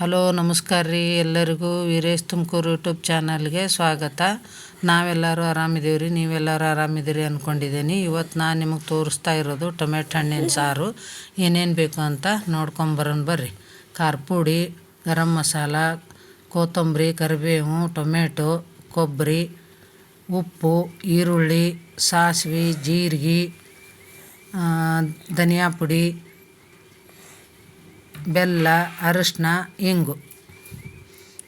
Hello, ನಮಸ್ಕಾರ ರೀ ಎಲ್ಲರಿಗೂ ವೀರೇಶ್ ತುಮಕೂರು ಯೂಟ್ಯೂಬ್ ಚಾನಲ್ಗೆ ಸ್ವಾಗತ. ನಾವೆಲ್ಲರೂ ಆರಾಮಿದ್ದೀವಿ ರೀ, ನೀವೆಲ್ಲರೂ ಆರಾಮಿದ್ದೀರಿ ಅಂದ್ಕೊಂಡಿದ್ದೀನಿ ಇವತ್ತು ನಾನು ನಿಮಗೆ ತೋರಿಸ್ತಾ ಇರೋದು ಟೊಮೆಟೊ ಹಣ್ಣಿನ ಸಾರು. ಏನೇನು ಬೇಕು ಅಂತ ನೋಡ್ಕೊಂಬರೋಣ ಬರ್ರಿ. ಖಾರ ಪುಡಿ ಗರಂ ಮಸಾಲ, ಕೊತ್ತಂಬರಿ, ಕರಿಬೇವು, ಟೊಮೆಟೊ, ಕೊಬ್ಬರಿ, ಉಪ್ಪು, ಈರುಳ್ಳಿ, ಸಾಸಿವೆ, ಜೀರಿಗೆ ಧನಿಯಾ ಪುಡಿ ಬೆಲ್ಲ, ಅರಶಿನ, ಇಂಗು.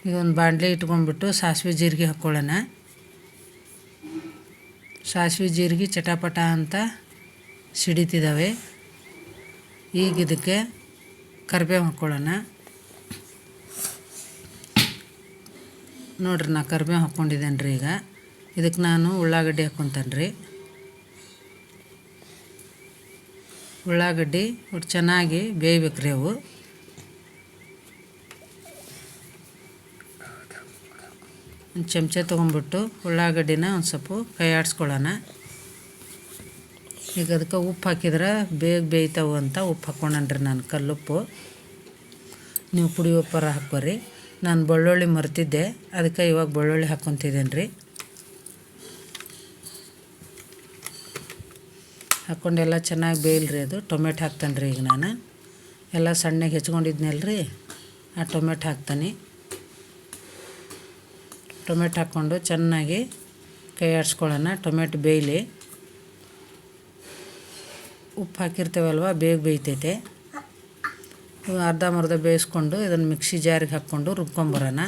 ಈಗ ಒಂದು ಬಾಣಲೆ ಇಟ್ಕೊಂಡ್ಬಿಟ್ಟು ಸಾಸಿವೆ ಜೀರಿಗೆ ಹಾಕ್ಕೊಳ್ಳೋಣ. ಸಾಸಿವೆ ಜೀರಿಗೆ ಚಟಾಪಟ ಅಂತ ಸಿಡಿತಿದ್ದಾವೆ. ಈಗ ಇದಕ್ಕೆ ಕರಿಬೇವು ಹಾಕ್ಕೊಳ್ಳೋಣ. ನೋಡ್ರಿ, ನಾ ಕರಿಬೇವು ಹಾಕ್ಕೊಂಡಿದ್ದೇನೆ ರೀ ಈಗ. ಇದಕ್ಕೆ ನಾನು ಉಳ್ಳಾಗಡ್ಡಿ ಹಾಕ್ಕೊತಾನೆ ರೀ ಉಳ್ಳಾಗಡ್ಡಿ ಒಟ್ಟು ಚೆನ್ನಾಗಿ ಬೇಯ್ಬೇಕು ರೀ ಅವು. ಒಂದು ಚಮಚ ತೊಗೊಂಬಿಟ್ಟು ಉಳ್ಳಾಗಡ್ಡಿನ ಒಂದು ಸ್ವಲ್ಪ ಕೈ ಆಡಿಸ್ಕೊಳ್ಳೋಣ. ಈಗ ಅದಕ್ಕೆ ಉಪ್ಪು ಹಾಕಿದ್ರೆ ಬೇಗ ಬೇಯ್ತಾವೆ ಅಂತ ಉಪ್ಪು ಹಾಕ್ಕೊಂಡ್ರಿ ನಾನು ಕಲ್ಲುಪ್ಪು. ನೀವು ಪುಡಿ ಉಪ್ಪರ ಹಾಕೋರಿ ನಾನು ಬೆಳ್ಳುಳ್ಳಿ ಮರ್ತಿದ್ದೆ, ಅದಕ್ಕೆ ಇವಾಗ ಬೆಳ್ಳುಳ್ಳಿ ಹಾಕ್ಕೊತಿದ್ದೇನೆ ರೀ ಹಾಕ್ಕೊಂಡೆಲ್ಲ ಚೆನ್ನಾಗಿ ಬೇಯಲ್ರಿ ಅದು, ಟೊಮೆಟೊ ಹಾಕ್ತಾನೆ ರೀ ಈಗ ನಾನು. ಎಲ್ಲ ಸಣ್ಣಗೆ ಹೆಚ್ಕೊಂಡಿದ್ನಲ್ರಿ, ಆ ಟೊಮೆಟೊ ಹಾಕ್ತಾನೆ. ಟೊಮೆಟೊ ಹಾಕ್ಕೊಂಡು ಚೆನ್ನಾಗಿ ಕೈ ಆಡಿಸ್ಕೊಳ್ಳೋಣ ಟೊಮೆಟೊ ಬೇಯಲಿ. ಉಪ್ಪು ಹಾಕಿರ್ತೇವಲ್ವ? ಬೇಗ ಬೇಯ್ತೈತೆ. ಅರ್ಧ ಮರ್ಧ ಬೇಯಿಸ್ಕೊಂಡು ಇದನ್ನು ಮಿಕ್ಸಿ ಜಾರಿಗೆ ಹಾಕ್ಕೊಂಡು ರುಬ್ಕೊಂಬರೋಣ.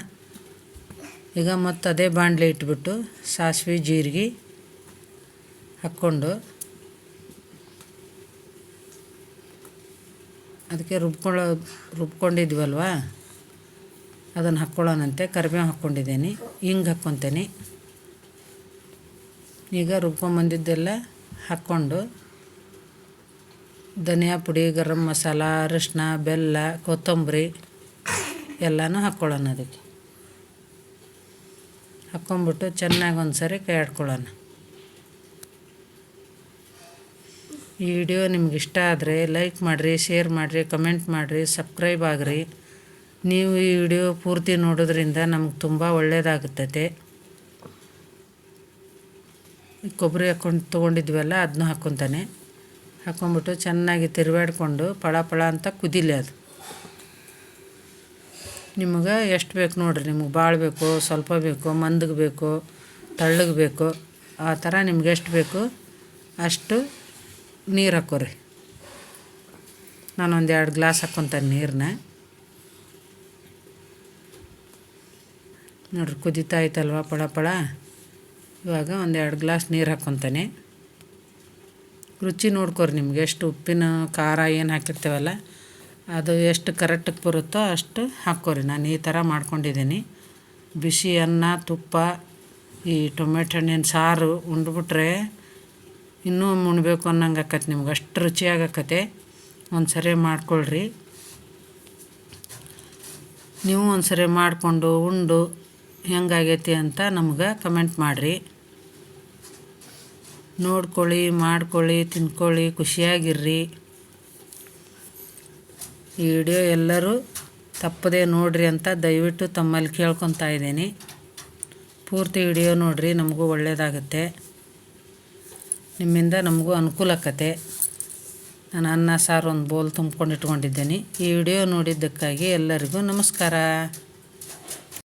ಈಗ ಮತ್ತು ಅದೇ ಬಾಣಲೆ ಇಟ್ಬಿಟ್ಟು ಸಾಸಿವೆ, ಜೀರಿಗೆ ಹಾಕ್ಕೊಂಡು ಅದಕ್ಕೆ ರುಬ್ಕೊಳ್ಳೋ, ರುಬ್ಕೊಂಡಿದ್ವಲ್ವ? ಅದನ್ನು ಹಾಕ್ಕೊಳ್ಳೋಣಂತೆ ಕರಿಬೇವು ಹಾಕ್ಕೊಂಡಿದ್ದೀನಿ ಹಿಂಗೆ ಹಾಕ್ಕೊತೇನೆ ಈಗ ರುಬ್ಕೊಂಬಂದಿದ್ದೆಲ್ಲ ಹಾಕ್ಕೊಂಡು ಧನಿಯಾ ಪುಡಿ, ಗರಂ ಮಸಾಲ ಅರಿಶಿನ ಬೆಲ್ಲ, ಕೊತ್ತಂಬರಿ ಎಲ್ಲನೂ ಹಾಕ್ಕೊಳ್ಳೋಣ ಅದಕ್ಕೆ. ಹಾಕ್ಕೊಂಬಿಟ್ಟು ಚೆನ್ನಾಗಿ ಒಂದು ಸರಿ ಕೈ ಆಡ್ಕೊಳ್ಳೋಣ ಈ ವಿಡಿಯೋ ನಿಮ್ಗೆ ಇಷ್ಟ ಆದರೆ ಲೈಕ್ ಮಾಡಿರಿ, ಶೇರ್ ಮಾಡಿರಿ, ಕಮೆಂಟ್ ಮಾಡಿರಿ, ಸಬ್ಸ್ಕ್ರೈಬ್ ಆಗಿರಿ. ನೀವು ಈ ವಿಡಿಯೋ ಪೂರ್ತಿ ನೋಡೋದ್ರಿಂದ ನಮ್ಗೆ ತುಂಬ ಒಳ್ಳೆಯದಾಗುತ್ತದೆ ಕೊಬ್ಬರಿ ಹಾಕೊಂಡು ತೊಗೊಂಡಿದ್ವಲ್ಲ ಅದನ್ನೂ ಹಾಕ್ಕೊತಾನೆ ಹಾಕ್ಕೊಂಬಿಟ್ಟು ಚೆನ್ನಾಗಿ ತಿರುವಾಡ್ಕೊಂಡು ಪಳ ಪಳ ಅಂತ ಕುದಿಲಿ ಅದು. ನಿಮಗೆ ಎಷ್ಟು ಬೇಕು ನೋಡಿರಿ, ನಿಮ್ಗೆ ಭಾಳ ಬೇಕು, ಸ್ವಲ್ಪ ಬೇಕು, ಮಂದಗೆ ಬೇಕು, ತಳ್ಳಗೆ ಬೇಕು, ಆ ಥರ ನಿಮ್ಗೆ ಎಷ್ಟು ಬೇಕು ಅಷ್ಟು ನೀರು ಹಾಕೋರಿ. ನಾನೊಂದು ಎರಡು ಗ್ಲಾಸ್ ಹಾಕ್ಕೊತಾನೆ ನೀರನ್ನ ನೋಡ್ರಿ ಕುದಿತಾ ಐತಲ್ವ ಪಳ ಪಳ. ಇವಾಗ ಒಂದು ಎರಡು ಗ್ಲಾಸ್ ನೀರು ಹಾಕ್ಕೊತಾನೆ ರುಚಿ ನೋಡ್ಕೊರಿ ನಿಮ್ಗೆ ಎಷ್ಟು ಉಪ್ಪಿನ, ಖಾರ ಏನು ಹಾಕಿರ್ತೇವಲ್ಲ, ಅದು ಎಷ್ಟು ಕರೆಕ್ಟಿಗೆ ಬರುತ್ತೋ ಅಷ್ಟು ಹಾಕ್ಕೊರಿ. ನಾನು ಈ ಥರ ಮಾಡ್ಕೊಂಡಿದ್ದೀನಿ. ಬಿಸಿ ಅನ್ನ, ತುಪ್ಪ, ಈ ಟೊಮೆಟೊ ಹಣ್ಣಿನ ಸಾರು ಉಂಡ್ಬಿಟ್ರೆ ಇನ್ನೂ ಉಣ್ಬೇಕು ಅನ್ನಂಗೆ ಆಕತ್ತೆ ನಿಮ್ಗೆ. ಅಷ್ಟು ರುಚಿಯಾಗತ್ತೆ ಒಂದು ಸರಿ ಮಾಡ್ಕೊಳ್ರಿ. ನೀವು ಒಂದು ಸರಿ ಮಾಡಿಕೊಂಡು ಉಂಡು ಹೆಂಗಾಗೈತಿ ಅಂತ ನಮ್ಗೆ ಕಮೆಂಟ್ ಮಾಡಿರಿ. ನೋಡ್ಕೊಳ್ಳಿ, ಮಾಡ್ಕೊಳ್ಳಿ, ತಿನ್ಕೊಳ್ಳಿ, ಖುಷಿಯಾಗಿರ್ರಿ. ಈ ವಿಡಿಯೋ ಎಲ್ಲರೂ ತಪ್ಪದೆ ನೋಡ್ರಿ ಅಂತ ದಯವಿಟ್ಟು ತಮ್ಮಲ್ಲಿ ಕೇಳ್ಕೊತಾ ಇದ್ದೀನಿ. ಪೂರ್ತಿ ವಿಡಿಯೋ ನೋಡ್ರಿ, ನಮಗೂ ಒಳ್ಳೆಯದಾಗತ್ತೆ ನಿಮ್ಮಿಂದ ನಮಗೂ ಅನುಕೂಲ ಆಕತೆ ನಾನು ಅನ್ನ, ಸಾರು ಒಂದು ಬೋಲ್ ತುಂಬ್ಕೊಂಡು ಇಟ್ಕೊಂಡಿದ್ದೀನಿ. ಈ ವಿಡಿಯೋ ನೋಡಿದ್ದಕ್ಕಾಗಿ ಎಲ್ಲರಿಗೂ ನಮಸ್ಕಾರ.